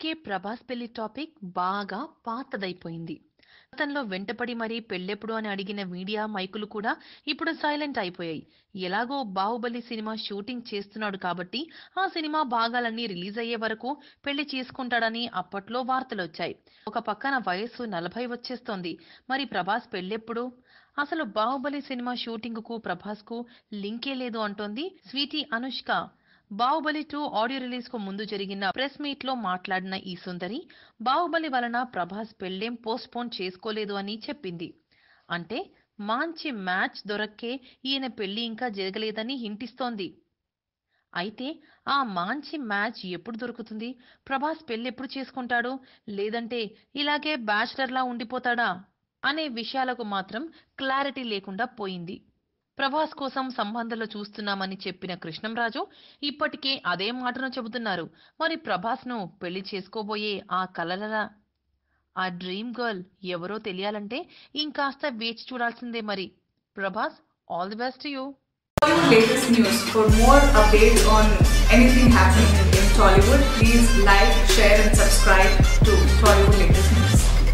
ఇప్పటికే ప్రభాస్ పెళ్ళి టాపిక్ బాగా పాతదైపోయింది. గతంలో వెంటపడి మరీ పెళ్ళెప్పుడు అని అడిగిన మీడియా మైకులు కూడా ఇప్పుడు సైలెంట్ అయిపోయాయి. ఎలాగో బాహుబలి సినిమా షూటింగ్ చేస్తున్నాడు కాబట్టి ఆ సినిమా భాగాలన్నీ రిలీజ్ అయ్యే వరకు పెళ్ళి చేసుకుంటాడని అప్పట్లో వార్తలు వచ్చాయి. ఒక పక్కన వయస్సు నలభై వచ్చేస్తోంది. మరి ప్రభాస్ పెళ్ళెప్పుడు? అసలు బాహుబలి సినిమా షూటింగ్కు ప్రభాస్కు లింకే లేదు అంటోంది sweetie Anushka. Baahubali two audio రిలీజ్కు ముందు జరిగిన ప్రెస్ మీట్లో మాట్లాడిన ఈ సుందరి బాహుబలి వలన ప్రభాస్ పెళ్ళేం పోస్ట్ పోన్ చేసుకోలేదు అని చెప్పింది. అంటే మంచి మ్యాచ్ దొరక్కే ఈయన పెళ్ళి ఇంకా జరగలేదని హింటిస్తోంది. అయితే ఆ మంచి మ్యాచ్ ఎప్పుడు దొరుకుతుంది? ప్రభాస్ పెళ్ళి ఎప్పుడు చేసుకుంటాడు? లేదంటే ఇలాగే బ్యాచిలర్లా ఉండిపోతాడా? అనే విషయాలకు మాత్రం క్లారిటీ లేకుండా పోయింది. ప్రభాస్ కోసం సంబంధాలు చూస్తున్నామని చెప్పిన కృష్ణం రాజు ఇప్పటికే అదే మాటను చెబుతున్నారు మరి ప్రభాస్ను పెళ్ళి చేసుకోబోయే ఆ కలలరా ఆ డ్రీమ్ గర్ల్ ఎవరో తెలియాలంటే ఇంకాస్త వేచి చూడాల్సిందే మరి Prabhas all the best you Tollywood. Please like.